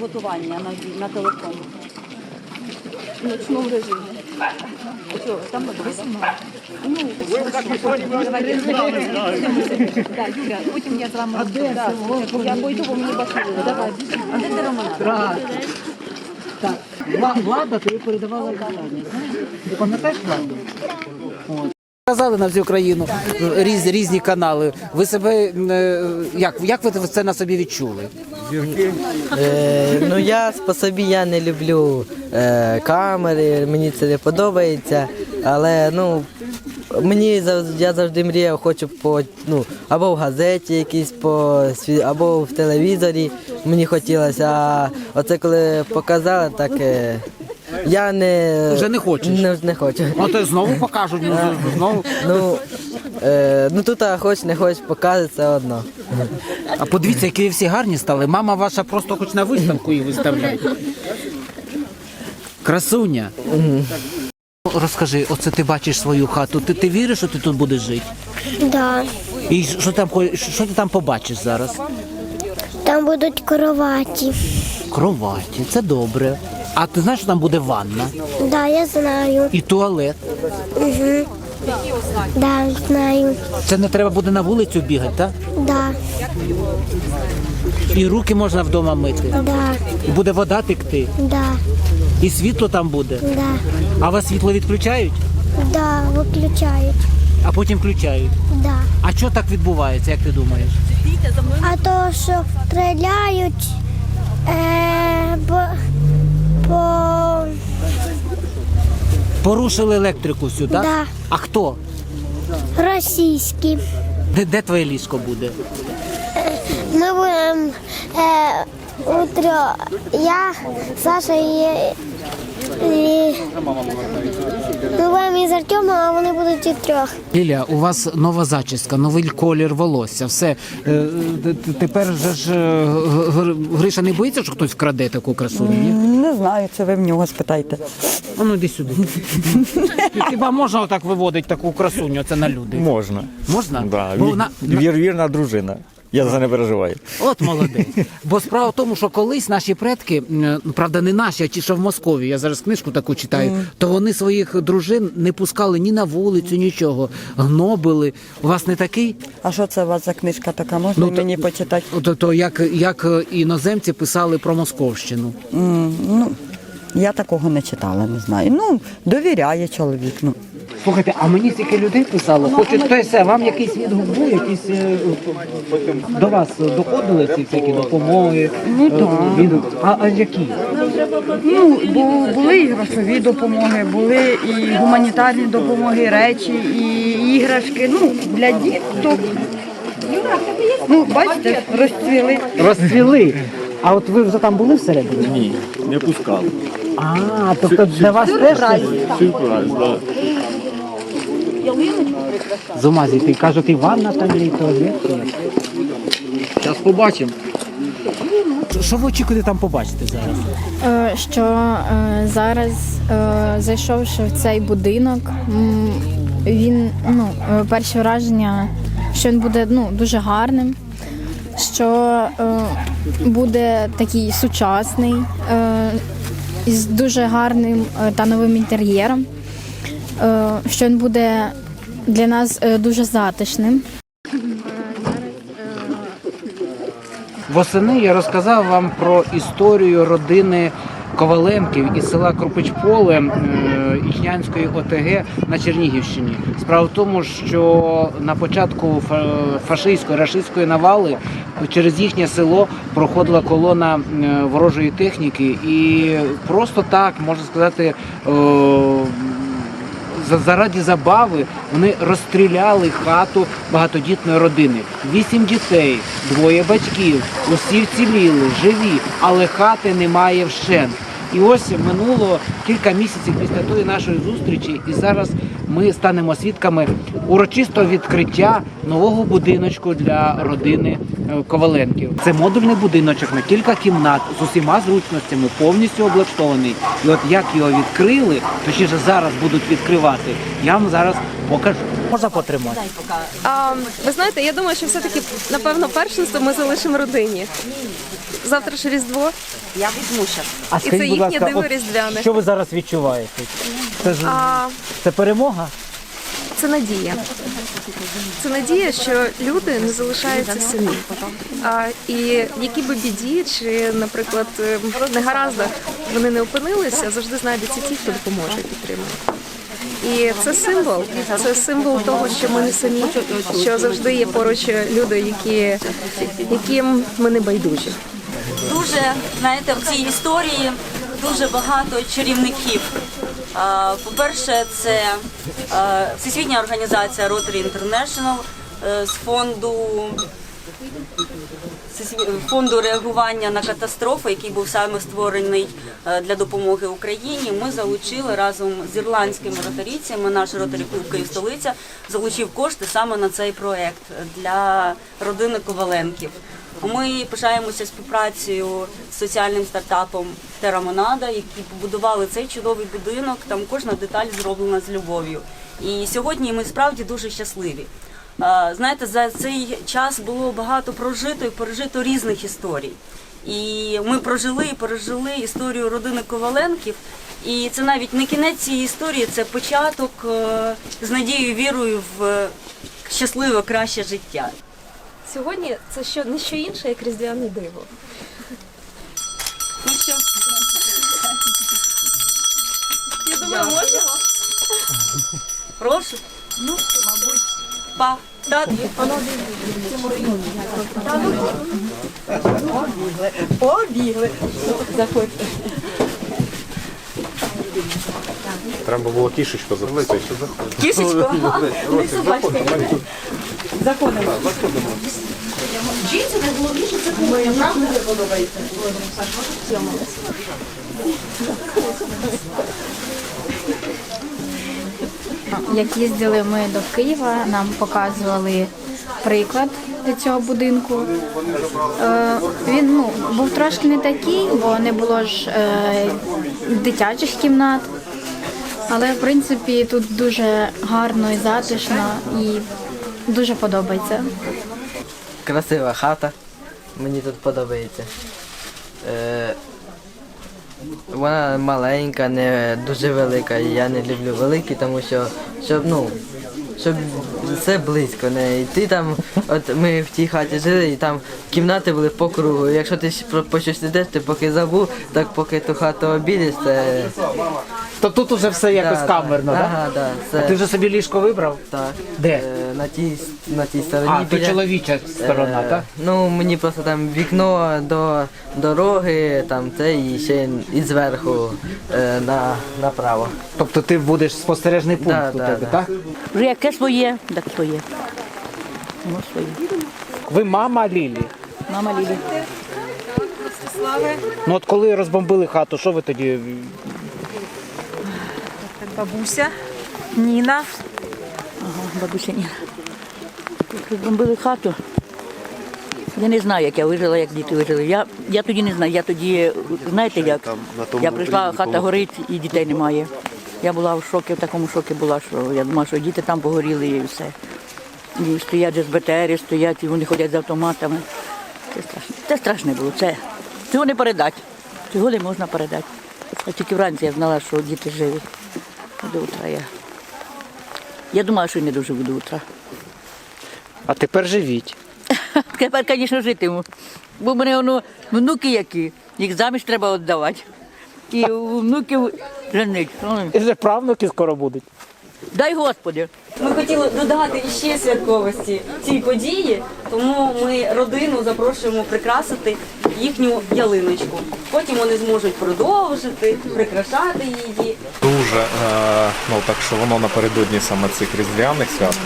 Готування на, на телефон. В ночному режимі. Що, там написано? Ну, так, Юля, потім я з вами Я пойду, бо мені бахнули. Давай. А де ти Романа? Так, влада тобі передавала завдання. Ти пам'ятаєш владу? Казали на всю країну різ, різні канали. Ви себе е, як, як ви це на собі відчули? Е, ну я по собі я не люблю е, камери, мені це не подобається. Але ну мені я завжди мріяв, хочу по ну або в газеті якійсь по або в телевізорі. Мені хотілося. А оце коли показали, так е, я не Вже не хочеш? Не, не хочу. Ну то знову покажуть, ну, знову. Ну, е, ну тут а, хоч не хоч показує, це одно. А подивіться, які всі гарні стали. Мама ваша просто хоч на виставку її виставляє. Красуня. Розкажи, оце ти бачиш свою хату. Ти, ти віриш, що ти тут будеш жити? Да. І що там хо- що ти там побачиш зараз? Там будуть кроваті. Кроваті, це добре. А ти знаєш, що там буде ванна Да, я знаю. і туалет. Угу. Да, знаю. Це не треба буде на вулицю бігати, так? Да, І руки можна вдома мити. да, І буде вода текти, да, і світло там буде. да, А вас світло відключають, да, виключають. а потім включають. Да. А що так відбувається, як ти думаєш? А то, що стріляють е, по, по Порушили електрику всю, так? Да. А хто? російські. Де, де твоє ліжко буде? Ми будемо е, утро. Я, Саша і, і Артемом, а вони будуть і трьох. Ліля, у вас нова зачіска, новий колір волосся. Все Е, тепер же ж е, Гриша не боїться, що хтось вкраде таку красуню? Ні? Не знаю, це ви в нього спитайте. А ну йди сюди. Хіба можна отак виводити таку красуню? Це на люди? Можна. Можна? Да. Бо Ві- вона- вірна дружина. Я за це не переживаю. От молодець. Бо справа в тому, що колись наші предки, ну, правда, не наші, а ті, що в Москові, я зараз книжку таку читаю, то вони своїх дружин не пускали ні на вулицю, нічого. Гнобили. У вас не такий? А що це у вас за книжка така? Можна Ну, то- мені почитати? То, то як, як е, іноземці писали про Московщину. М, ну, я такого не читала, не знаю. Ну, довіряє чоловік. Ну. Слухайте, а мені стільки людей писало, хочуть то все, вам якийсь відгук був, якісь е, до вас доходили ці всякі допомоги? Ну так. А, а які? Ну, бо були і грошові допомоги, були і гуманітарні допомоги, речі, і іграшки. Ну, для діток. Ну, бачите, розцвіли. Розцвіли. А от ви вже там були всередині? Ні, не пускали. А, тобто для вас теж щось Сюрприз, да. З ума зійти. Кажуть, і ванна там є, і туалет. Зараз побачимо. Що ви очікуєте там побачити зараз? Е, що е, зараз, е, зайшовши в цей будинок, м, він ну, е, перше враження, що він буде ну, дуже гарним, що е, буде такий сучасний, е, із дуже гарним е, та новим інтер'єром, е, що він буде для нас е, дуже затишним. Восени я розказав вам про історію родини Коваленків із села Крупичполе е, Ічнянської ОТГ на Чернігівщині. Справа в тому, що на початку фашистської рашистської навали через їхнє село проходила колона е, ворожої техніки, і просто так можна сказати. За- заради забави вони розстріляли хату багатодітної родини. Вісім дітей, двоє батьків, усі вціліли, живі, але хати немає вщент. І ось минуло кілька місяців після тої нашої зустрічі, і зараз ми станемо свідками урочистого відкриття нового будиночку для родини Коваленків. Це модульний будиночок на кілька кімнат з усіма зручностями, повністю облаштований. І от як його відкрили, точніше зараз будуть відкривати, я вам зараз покажу. Можна потримати. А, ви знаєте, я думаю, що все-таки, напевно, першинство ми залишимо родині. Завтра ж Різдво. Я візьму зараз. А І це їхнє диво різдвяне. що ви зараз відчуваєте? Це ж А це перемога? Це надія. Це надія, що люди не залишаються самі. А, і які би біді, чи, наприклад, е, негараздах вони не опинилися, завжди знайдеться ті, хто допоможе підтримує. І це символ. Це символ того, що ми не самі, що завжди є поруч люди, які, яким ми не байдужі. Дуже, знаєте, в цій історії дуже багато чарівників. По-перше, це Всесвітня організація Rotary International е, з фонду фонду реагування на катастрофи, який був саме створений е, для допомоги Україні. Ми залучили разом з ірландськими ротарійцями, наш ротарі клуб Київ столиця залучив кошти саме на цей проект для родини Коваленків. Ми пишаємося співпрацею з соціальним стартапом Терра Монада, які побудували цей чудовий будинок. Там кожна деталь зроблена з любов'ю. І сьогодні ми справді дуже щасливі. Знаєте, за цей час було багато прожито і пережито різних історій. І ми прожили і пережили історію родини Коваленків. І це навіть не кінець цієї історії, це початок е, з надією, вірою в щасливе, краще життя. Сьогодні це що не що інше, як різдвяне диво. Ну що, Я думаю, можна? прошу. Ну, мабуть, па. Та, Треба було кішечку запустити. Кішечко. Як їздили ми до Києва, нам показували приклад цього будинку. Е, він ну, був трошки не такий, бо не було ж е, дитячих кімнат. Але в принципі тут дуже гарно і затишно і дуже подобається. Красива хата. Мені тут подобається. Е, вона маленька, не дуже велика. Я не люблю великі, тому що щоб, ну, щоб все близько. Не йти там. От ми в тій хаті жили, і там кімнати були по кругу. Якщо ти по щось йдеш, ти поки забув, так поки ту хату обідеш, це То тут уже все якось Да, камерно, так? Ага, да, А це- ти вже собі ліжко вибрав? так. Де? Е, на тій на тій стороні. А, то біля- чоловіча сторона, Е, так? Ну, мені просто там вікно до дороги, там це і ще і зверху е, на, направо. Тобто ти будеш спостережний пункт Да, у да, тебе, да. так? Вже яке своє, так своє. Ну, своє. Ви мама Лілі. Мама Лілі. Ну от коли розбомбили хату, що ви тоді? Бабуся, Ніна. Ага, бабуся Ніна. Як розбомбили хату. Я не знаю, як я вижила, як діти вижили. Я, я тоді не знаю. Я тоді, знаєте як? Я прийшла, хата горить і дітей немає. Я була в шокі, в такому шокі була, що я думала, що діти там погоріли і все. І стоять же з БТРи, стоять, і вони ходять з автоматами. Це страшно. Це страшне було. Це цього не передати. Цього не можна передати. А тільки вранці я знала, що діти живі. До утра я. Я думала, що не доживу до утра. А тепер живіть. Тепер, звісно, житиму. Бо в мене воно внуки які, їх заміж треба віддавати. І внуків женить. І вже правнуки скоро будуть. Дай Господи. Ми хотіли додати ще святковості цій події, тому ми родину запрошуємо прикрасити їхню ялиночку. Потім вони зможуть продовжити, прикрашати її. Дуже е, ну так що воно напередодні саме цих різдвяних свят,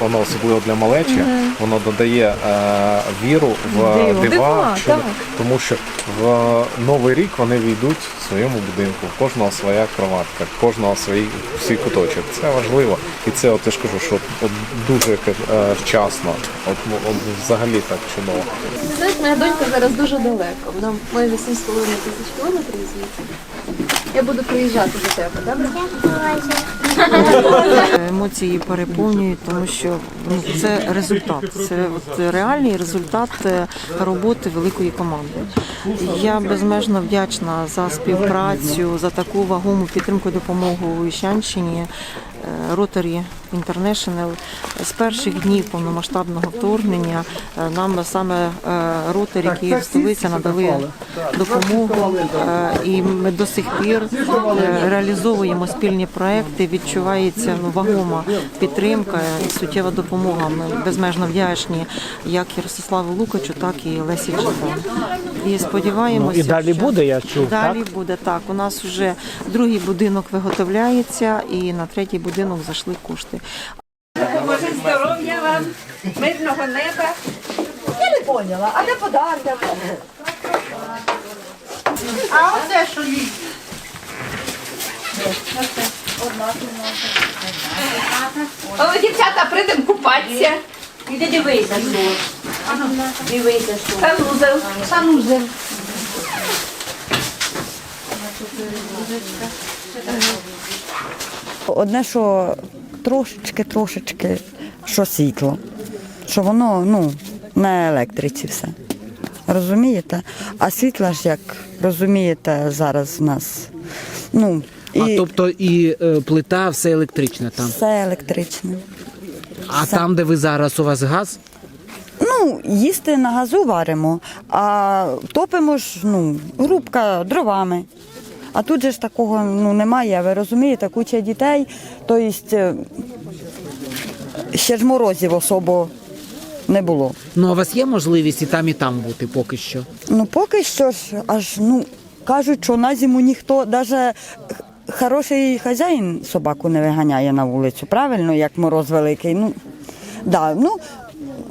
воно особливо для малечі, воно додає е, віру в дива, Дива, що- тому що в новий рік вони війдуть в своєму будинку, в кожного своя кроватка, в кожного свій свій куточок. Це важливо, і це от ж кажу, що от дуже е, вчасно, от, ну, от взагалі так чудово. Ти знаєш, моя донька зараз дуже далеко. Вона майже 7,5 тисяч кілометрів звідси. Я буду приїжджати до тебе, добре? Емоції переповнюють, тому що ну, це результат. Це от реальний результат е, роботи великої команди. Я безмежно вдячна за співпрацю, за таку вагому підтримку і допомогу Іщанщині. Rotary International з перших днів повномасштабного вторгнення е, нам саме Rotary Київ столиця надали допомогу, е, і ми до сих пір е, реалізовуємо спільні проекти. Відчувається ну, вагома підтримка і суттєва допомога. Ми безмежно вдячні як і Ростиславу Лукачу, так і Лесі Джипан. І сподіваємося, І далі що- буде, я чув, Далі так? буде так. У нас вже другий будинок виготовляється, і на третій будинок зайшли кошти. Здоров'я вам, мирного неба. Я не поняла, а де подарунок? А оце що їй? О, дівчата, прийдемо купатися. Іди дивися, що. Дивися, що. Санузел. Санузел. Одне, що трошечки, трошечки, що світло, що воно ну, на електриці все. Розумієте? А світла ж, як розумієте, зараз в нас. Ну, і А тобто і е, плита, все електричне там. все електричне. А там, де ви зараз, у вас газ? Ну, їсти на газу варимо, а топимо ж ну, грубка дровами. А тут же ж такого ну, немає, ви розумієте, куча дітей, тобто ще ж морозів особо не було. Ну, а у вас є можливість і там, і там бути поки що? Ну, поки що ж, аж ну, кажуть, що на зиму ніхто, навіть хороший хазяїн собаку не виганяє на вулицю, правильно, як мороз великий. Ну, да, ну,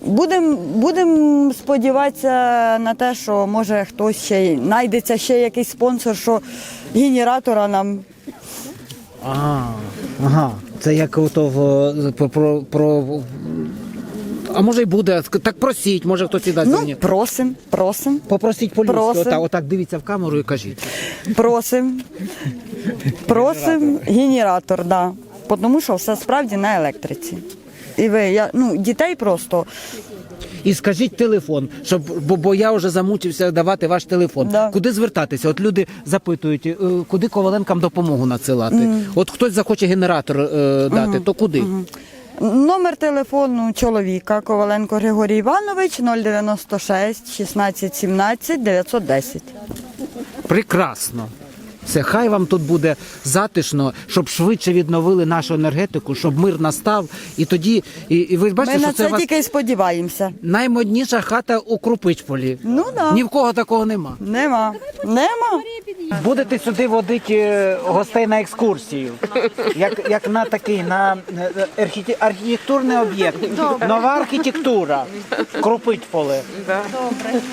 будемо будем сподіватися на те, що може хтось ще знайдеться ще якийсь спонсор, що генератора нам Ага, ага. Це як ото в, про, про, про. А може й буде. Так просіть, може хтось і дасть ну, мені. просим, просим, Попросіть по-людськи. просим. Отак, отак дивіться в камеру і кажіть. просим, просим генератор, да. тому що все справді на електриці. І ви, я, ну, дітей просто І скажіть телефон, щоб бо, бо я вже замучився давати ваш телефон. Да. Куди звертатися? От люди запитують, е, куди коваленкам допомогу надсилати. От хтось захоче генератор е, дати, то куди? Номер телефону чоловіка Коваленко Григорій Іванович 096 16 17 910. Прекрасно. Все, хай вам тут буде затишно, щоб швидше відновили нашу енергетику, щоб мир настав. І тоді, і, і ви бачите, Ми що на це це у вас тільки й сподіваємося. наймодніша хата у Крупичполі. Ну да. Ні в кого такого нема. Нема. Нема. Будете сюди водити е, гостей на екскурсію, як, як на такий на е, архіте- архітектурний об'єкт. Нова архітектура. Крупичполе.